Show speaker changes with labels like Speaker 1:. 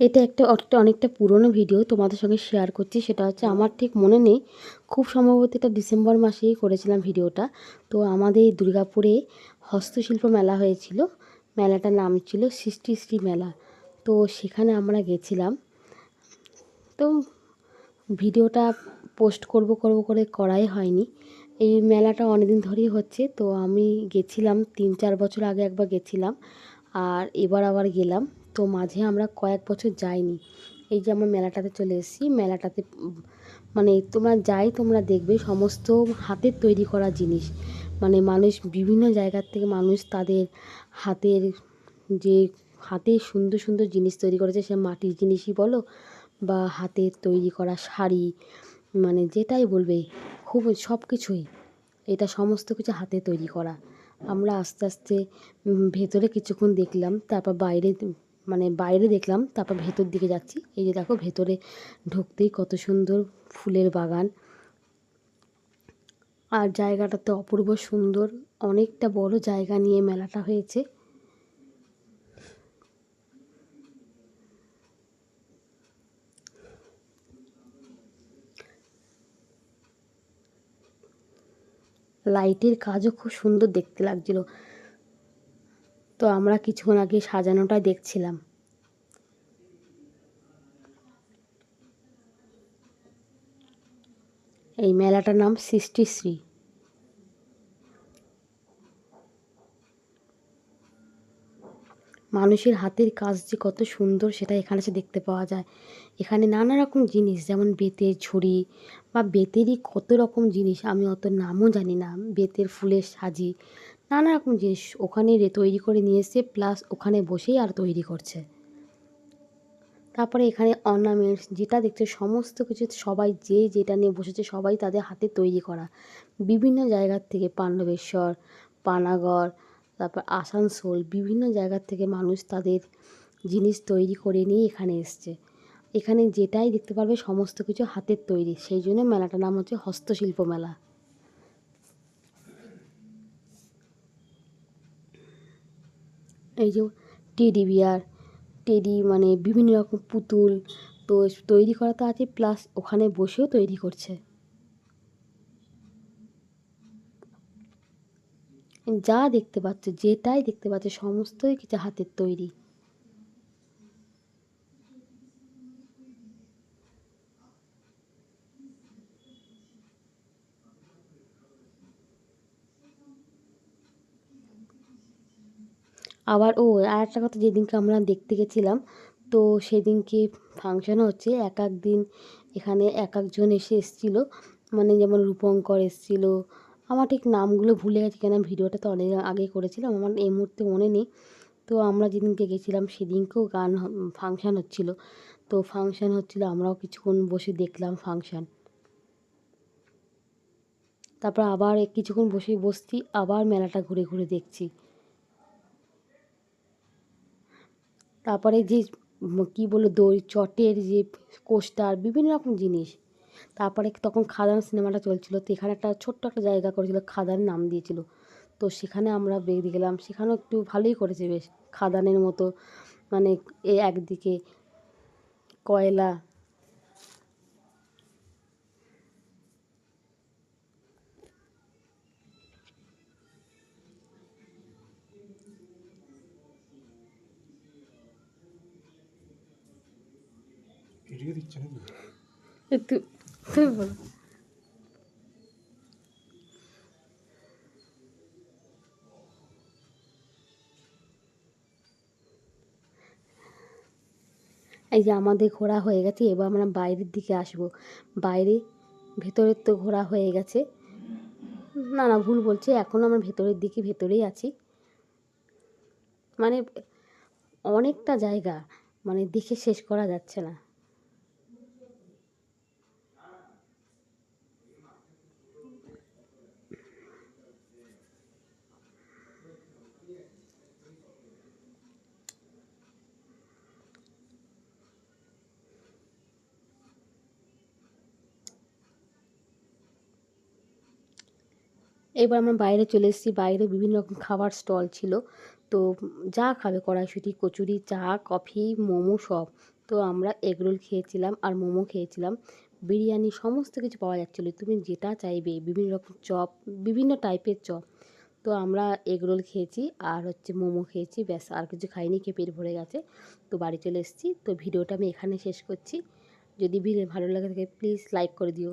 Speaker 1: এটা একটা অনেকটা পুরনো ভিডিও তোমাদের সঙ্গে শেয়ার করছি। সেটা হচ্ছে আমার ঠিক মনে নেই। খুব সম্ভবত এটা ডিসেম্বর মাসেই করেছিলাম ভিডিওটা তো আমাদের দুর্গাপুরে হস্তশিল্প মেলা হয়েছিল। মেলাটার নাম ছিল সৃষ্টি শ্রী মেলা। তো সেখানে আমরা গেছিলাম। তো ভিডিওটা পোস্ট করব করব করে করাই হয়নি। এই মেলাটা অনেকদিন ধরেই হচ্ছে। তো আমি গেছিলাম, তিন চার বছর আগে একবার গেছিলাম। আর এবার আবার গেলাম। তো মাঝে আমরা কয়েক বছর যাইনি। এই যে আমরা মেলাটাতে চলে এসেছি। মেলাটাতে মানে তোমরা যাই, তোমরা দেখবে সমস্ত হাতের তৈরি করা জিনিস। মানে মানুষ বিভিন্ন জায়গার থেকে মানুষ তাদের হাতের যে হাতে সুন্দর সুন্দর জিনিস তৈরি করেছে, সে মাটির জিনিসই বলো বা হাতের তৈরি করা শাড়ি মানে যেটাই বলবে, খুব সব কিছুই। এটা সমস্ত কিছু হাতে তৈরি করা। আমরা আস্তে আস্তে ভেতরে কিছুক্ষণ দেখলাম, তারপর বাইরে মানে বাইরে দেখলাম, তারপর ভেতর দিকে যাচ্ছি। এই যে দেখো ভেতরে ঢুকতেই কত সুন্দর ফুলের বাগান। আর জায়গাটা তো অপূর্ব সুন্দর, অনেকটা বড় জায়গা নিয়ে মেলাটা হয়েছে। লাইটের কাজও খুব সুন্দর দেখতে লাগছিল। তো আমরা কিছুক্ষণ আগে সাজানোটা দেখছিলাম। এই মেলাটার নাম সৃষ্টিশ্রী মানুষের হাতের কাজ যে কত সুন্দর সেটা এখানে এসে দেখতে পাওয়া যায়। এখানে নানা রকম জিনিস, যেমন বেতের ঝুড়ি বা বেতেরই কত রকম জিনিস, আমি অত নামও জানি না। বেতের ফুলের সাজি নানা রকম জিনিস ওখানে তৈরি করে নিয়ে এসে প্লাস ওখানে বসেই আর তৈরি করছে। তারপরে এখানে অর্নামেন্টস যেটা দেখছে সমস্ত কিছু সবাই যে যেটা নিয়ে বসেছে সবাই তাদের হাতে তৈরি করা। বিভিন্ন জায়গার থেকে পাণ্ডবেশ্বর, পানাগড়, তারপর আসানসোল, বিভিন্ন জায়গার থেকে মানুষ তাদের জিনিস তৈরি করে নিয়ে এখানে এসছে। এখানে যেটাই দেখতে পারবে সমস্ত কিছু হাতের তৈরি, সেই জন্য মেলাটার নাম হচ্ছে হস্তশিল্প মেলা। এই যে টেডি বিয়ার, টেডি মানে বিভিন্ন রকম পুতুল তো তৈরি করা তো আছে, প্লাস ওখানে বসেও তৈরি করছে। যা দেখতে পাচ্ছ, যেটাই দেখতে পাচ্ছ, সমস্তই কিছু হাতের তৈরি। আবার, ও আর একটা কথা, যেদিনকে আমরা দেখতে গেছিলাম, তো সেদিনকে ফাংশানও হচ্ছে এক এক দিন এখানে এক একজন এসে এসেছিল। মানে যেমন রূপঙ্কর এসেছিল। আমার ঠিক নামগুলো ভুলে গেছি কেন, ভিডিওটা তো অনেক আগে করেছিলাম, আমার এই মুহূর্তে মনে নেই। তো আমরা যেদিনকে গেছিলাম, সেদিনকেও গান ফাংশান হচ্ছিল। তো ফাংশান হচ্ছিল, আমরাও কিছুক্ষণ বসে দেখলাম ফাংশান তারপর আবার কিছুক্ষণ বসে বসছি, আবার মেলাটা ঘুরে ঘুরে দেখছি। তারপরে যে কী বলব দই চটের যে কোস্টার, বিভিন্ন রকম জিনিস। তারপরে তখন খাদান সিনেমাটা চলছিল, তো এখানে একটা ছোট্ট একটা জায়গা করেছিল খাদান নাম দিয়েছিল। তো সেখানে আমরা বেরিয়ে গেলাম, সেখানেও একটু ভালোই করেছে বেশ, খাদানের মতো মানে এ একদিকে কয়লা
Speaker 2: দিচ্ছে নাকি
Speaker 1: একটু বলো এই যে আমাদের ঘোরা হয়ে গেছে এবার আমরা বাইরের দিকে আসব বাইরে ভেতরের তো ঘোরা হয়ে গেছে না না ভুল বলছি এখন আমরা ভেতরের দিকে ভেতরেই আছি মানে অনেকটা জায়গা মানে দেখে শেষ করা যাচ্ছে না। এবার আমরা বাইরে চলে এসেছি। বাইরে বিভিন্ন রকম খাবার স্টল ছিল। তো যা খাবে কড়াইশুঁটি, কচুরি, চা, কফি, মোমো সব। তো আমরা এগরোল খেয়েছিলাম আর মোমো খেয়েছিলাম। বিরিয়ানি সমস্ত কিছু পাওয়া যাচ্ছিল। তুমি যেটা চাইবে, বিভিন্ন রকম চপ, বিভিন্ন টাইপের চপ। তো আমরা এগরোল খেয়েছি আর হচ্ছে মোমো খেয়েছি। ব্যাস, আর কিছু খাইনি, খেয়ে পেট ভরে গেছে। তো বাড়ি চলে এসেছি। তো ভিডিওটা আমি এখানে শেষ করছি। যদি ভিডিও ভালো লাগে থাকে প্লিজ লাইক করে দিও।